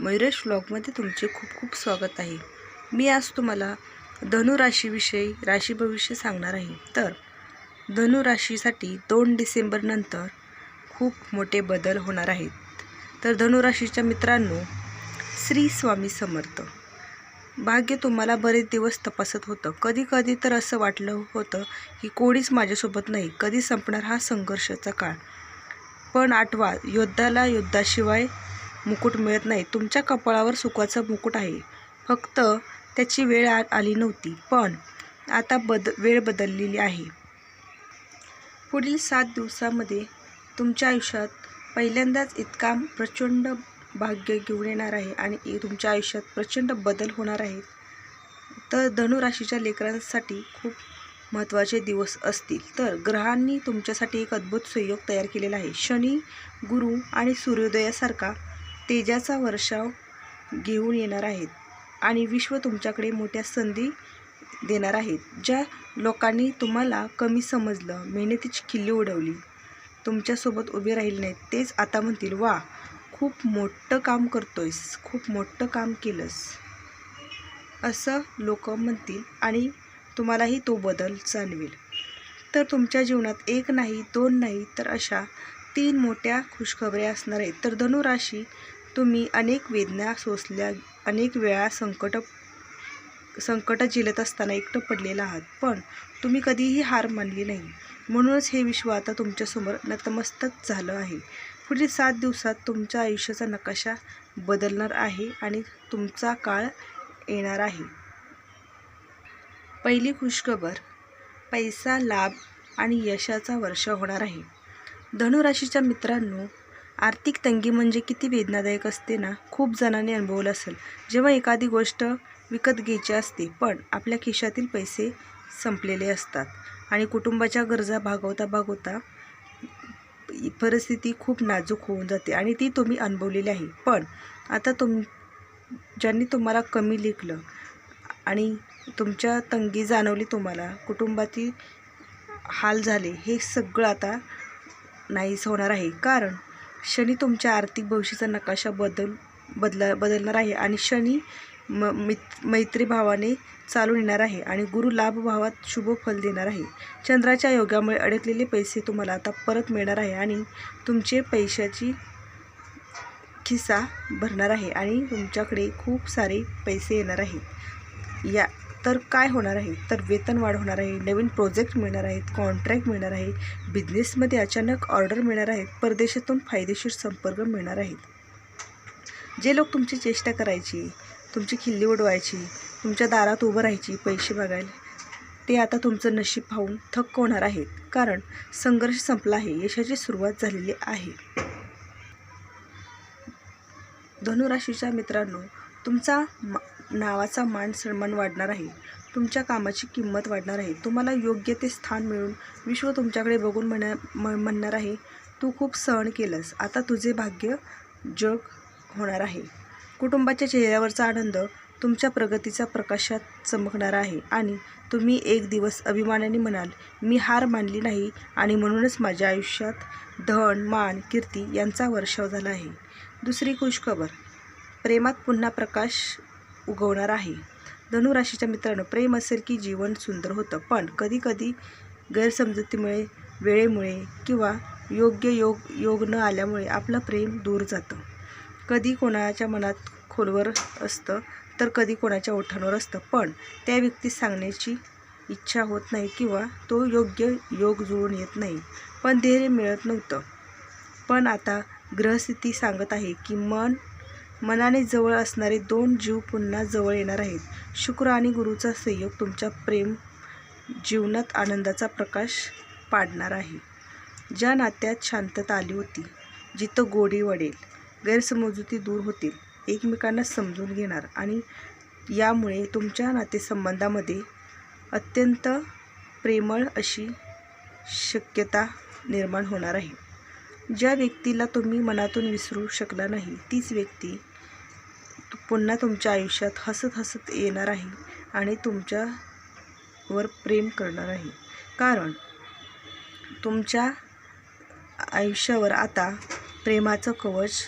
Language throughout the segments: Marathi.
मयुरेश व्लॉगमध्ये तुमचे खूप खूप स्वागत आहे. मी आज तुम्हाला धनुराशीविषयी राशी भविष्य सांगणार आहे. तर धनुराशीसाठी दोन डिसेंबरनंतर खूप मोठे बदल होणार आहेत. तर धनुराशीच्या मित्रांनो श्री स्वामी समर्थ. भाग्य तुम्हाला बरेच दिवस तपासत होतं. कधी कधी तर असं वाटलं होतं की कोणीच माझ्यासोबत नाही. कधी संपणार हा संघर्षाचा काळ. पण आठवा योद्धाला युद्धाशिवाय मुकुट मिळत नाही. तुमच्या कपाळावर सुखाचं मुकुट आहे. फक्त त्याची वेळ आ आली नव्हती. पण आता बद वेळ बदललेली आहे. पुढील सात दिवसामध्ये तुमच्या आयुष्यात पहिल्यांदाच इतका प्रचंड भाग्य घेऊन येणार आहे आणि तुमच्या आयुष्यात प्रचंड बदल होणार आहेत. तर धनुराशीच्या लेकरांसाठी खूप महत्त्वाचे दिवस असतील. तर ग्रहांनी तुमच्यासाठी एक अद्भुत संयोग तयार केलेला आहे. शनी गुरु आणि सूर्योदयासारखा तेजाचा वर्षाव घेऊन येणार आहेत आणि विश्व तुमच्याकडे मोठ्या संधी देणार आहेत. ज्या लोकांनी तुम्हाला कमी समजलं मेहनतीची खिल्ली उडवली तुमच्यासोबत उभे राहिले नाहीत तेच आता म्हणतील वा खूप मोठं काम करतोयस खूप मोठं काम केलंस. असं लोक म्हणतील आणि तुम्हालाही तो बदल जाणवेल. तर तुमच्या जीवनात एक नाही दोन नाही तर अशा तीन मोठ्या खुशखबऱ्या असणार आहेत. तर धनुराशी तुम्ही अनेक वेदना सोसल्या अनेक वेळा संकट संकट झेलत असताना एकटं पडलेला आहात. पण तुम्ही कधीही हार मानली नाही. म्हणूनच हे विश्व आता तुमच्यासमोर नतमस्तक झालं आहे. पुढील सात दिवसात तुमच्या आयुष्याचा नकाशा बदलणार आहे आणि तुमचा काळ येणार आहे. पहिली खुशखबर पैसा लाभ आणि यशाचा वर्ष होणार आहे. धनुराशीच्या मित्रांनो आर्थिक तंगी म्हणजे किती वेदनादायक असते ना? खूप जणांनी अनुभवलं असेल. जेव्हा एखादी गोष्ट विकत घ्यायची असते पण आपल्या खिशातील पैसे संपलेले असतात आणि कुटुंबाच्या गरजा भागवता भागवता परिस्थिती खूप नाजूक होऊन जाते आणि ती तुम्ही अनुभवलेली आहे. पण आता तुम ज्यांनी तुम्हाला कमी लेखलं आणि तुमच्या तंगी जाणवली तुम्हाला कुटुंबातील हाल झाले हे सगळं आता नाहीच होणार आहे. कारण शनी तुमच्या आर्थिक भविष्याचा नकाशा बदल बदला बदलणार आहे आणि शनी म मित मैत्रीभावाने चालून येणार आहे आणि गुरु लाभभावात शुभ फल देणार आहे. चंद्राच्या योगामुळे अडकलेले पैसे तुम्हाला आता परत मिळणार आहे आणि तुमचे पैशाची खिसा भरणार आहे आणि तुमच्याकडे खूप सारे पैसे येणार आहेत. या तर काय होणार आहे? तर वेतन वाढ होणार आहे नवीन प्रोजेक्ट मिळणार आहेत कॉन्ट्रॅक्ट मिळणार आहे बिझनेसमध्ये अचानक ऑर्डर मिळणार आहेत परदेशातून फायदेशीर संपर्क मिळणार आहेत. जे लोक तुमची चेष्टा करायची तुमची खिल्ली उडवायची तुमच्या दारात उभं राहायची पैसे बघायला ते आता तुमचं नशीब पाहून थक्क होणार आहेत. कारण संघर्ष संपला आहे यशाची सुरुवात झालेली आहे. धनुराशीच्या मित्रांनो तुमचा मा नावाचा मान सन्मान वाढणार आहे. तुमच्या कामाची किंमत वाढणार आहे. तुम्हाला योग्य ते स्थान मिळून विश्व तुमच्याकडे बघून म्हणा म म्हणणार आहे. तू खूप सहन केलंस. आता तुझे भाग्य जग होणार आहे. कुटुंबाच्या चेहऱ्यावरचा आनंद तुमच्या प्रगतीचा प्रकाशात चमकणार आहे. आणि तुम्ही एक दिवस अभिमानाने म्हणाल मी हार मानली नाही आणि म्हणूनच माझ्या आयुष्यात धन मान कीर्ती यांचा वर्षाव झाला आहे. दुसरी खुशखबर. प्रेमात पुन्हा प्रकाश उगवणार आहे. धनुराशीच्या मित्रांनो प्रेम असेल की जीवन सुंदर होतं पण कधीकधी गैरसमजुतीमुळे वेळेमुळे किंवा योग्य योग योग न आल्यामुळे आपलं प्रेम दूर जातं. कधी कोणाच्या मनात खोलवर असतं तर कधी कोणाच्या ओठांवर असतं पण त्या व्यक्ती सांगण्याची इच्छा होत नाही किंवा तो योग्य योग जुळून येत नाही. पण धैर्य मिळत नव्हतं. पण आता ग्रहस्थिती सांगत आहे की मन मनाने जवळ असणारे दोन जीव पुन्हा जवळ येणार आहेत. शुक्र आणि गुरुचा संयोग तुमच्या प्रेम जीवनात आनंदाचा प्रकाश पाडणार आहे. ज्या नात्यात शांतता आली होती जिथं गोडी वडेल गैरसमजुती दूर होतील एकमेकांना समजून घेणार आणि यामुळे तुमच्या नातेसंबंधामध्ये अत्यंत प्रेमळ अशी शक्यता निर्माण होणार आहे. ज्या व्यक्तीला तुम्ही मनातून विसरू शकला नाही तीच व्यक्ती पुन्हा तुमच्या आयुष्यात हसत हसत येणार आहे आणि तुमच्यावर प्रेम करणार आहे. कारण तुमच्या आयुष्यावर आता प्रेमाचं कवच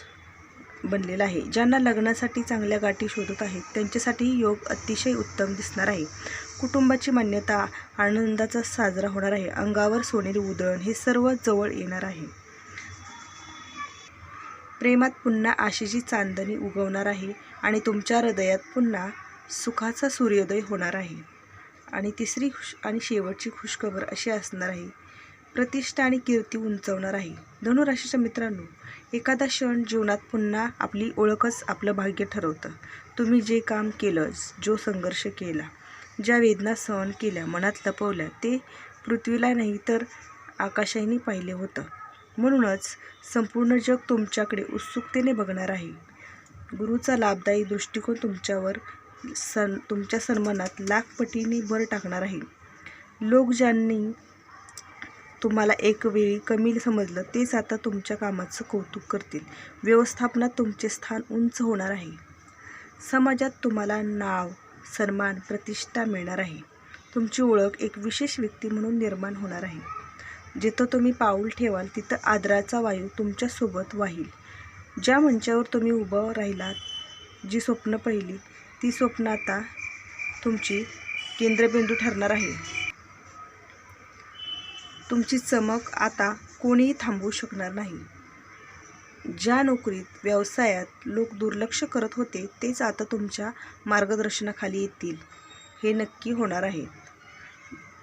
बनलेलं आहे. ज्यांना लग्नासाठी चांगल्या गाठी शोधत आहेत त्यांच्यासाठी योग अतिशय उत्तम दिसणार आहे. कुटुंबाची मान्यता आनंदाचा साजरा होणार आहे. अंगावर सोनेरी उधळण हे सर्व जवळ येणार आहे. प्रेमात पुन्हा आशेची चांदणी उगवणार आहे आणि तुमच्या हृदयात पुन्हा सुखाचा सूर्योदय होणार आहे. आणि तिसरी खुश आणि शेवटची खुशखबर अशी असणार आहे. प्रतिष्ठा आणि कीर्ती उंचवणार आहे. धनुराशीच्या मित्रांनो एखादा क्षण जीवनात पुन्हा आपली ओळखच आपलं भाग्य ठरवतं. तुम्ही जे काम केलं जो संघर्ष केला ज्या वेदना सहन केल्या मनात लपवल्या ते पृथ्वीला नाही तर आकाशाने पाहिले होतं. म्हणूनच संपूर्ण जग तुमच्याकडे उत्सुकतेने बघणार आहे. गुरुचा लाभदायी दृष्टिकोन तुमच्यावर सन तुमच्या सन्मानात लाखपटीने भर टाकणार आहे. लोक ज्यांनी तुम्हाला एक वेळी कमी समजलं तेच आता तुमच्या कामाचं कौतुक करतील. व्यवस्थापनात तुमचे स्थान उंच होणार आहे. समाजात तुम्हाला नाव सन्मान प्रतिष्ठा मिळणार आहे. तुमची ओळख एक विशेष व्यक्ती म्हणून निर्माण होणार आहे. जिथं तुम्ही पाऊल ठेवाल तिथं आदराचा वायू तुमच्यासोबत वाहील. ज्या मंचावर तुम्ही उभं राहिलात जी स्वप्न पहिली ती स्वप्न आता तुमची केंद्रबिंदू ठरणार आहे. तुमची चमक आता कोणीही थांबवू शकणार नाही. ज्या नोकरीत व्यवसायात लोक दुर्लक्ष करत होते तेच आता तुमच्या मार्गदर्शनाखाली येतील. हे नक्की होणार आहे.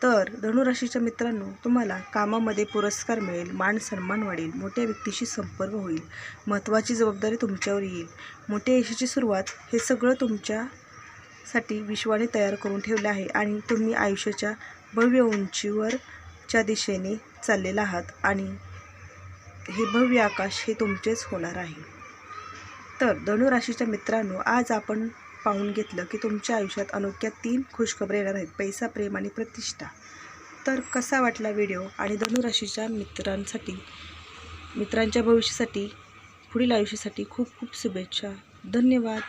तर धनुराशीच्या मित्रांनो तुम्हाला कामामध्ये पुरस्कार मिळेल मान सन्मान वाढेल मोठ्या व्यक्तीशी संपर्क होईल महत्त्वाची जबाबदारी तुमच्यावर येईल. मोठ्या यशाची सुरुवात हे सगळं तुमच्यासाठी विश्वाने तयार करून ठेवलं आहे आणि तुम्ही आयुष्याच्या भव्य उंचीवरच्या दिशेने चाललेला आहात आणि हे भव्य आकाश हे तुमचेच होणार आहे. तर धनुराशीच्या मित्रांनो आज आपण पाहून घेतलं की तुमच्या आयुष्यात अनोख्या तीन खुशखबरी येणार आहेत. पैसा प्रेम आणि प्रतिष्ठा. तर कसा वाटला व्हिडिओ? आणि धनुराशीच्या मित्रांसाठी मित्रांच्या भविष्यासाठी पुढील आयुष्यासाठी खूप खूप शुभेच्छा. धन्यवाद.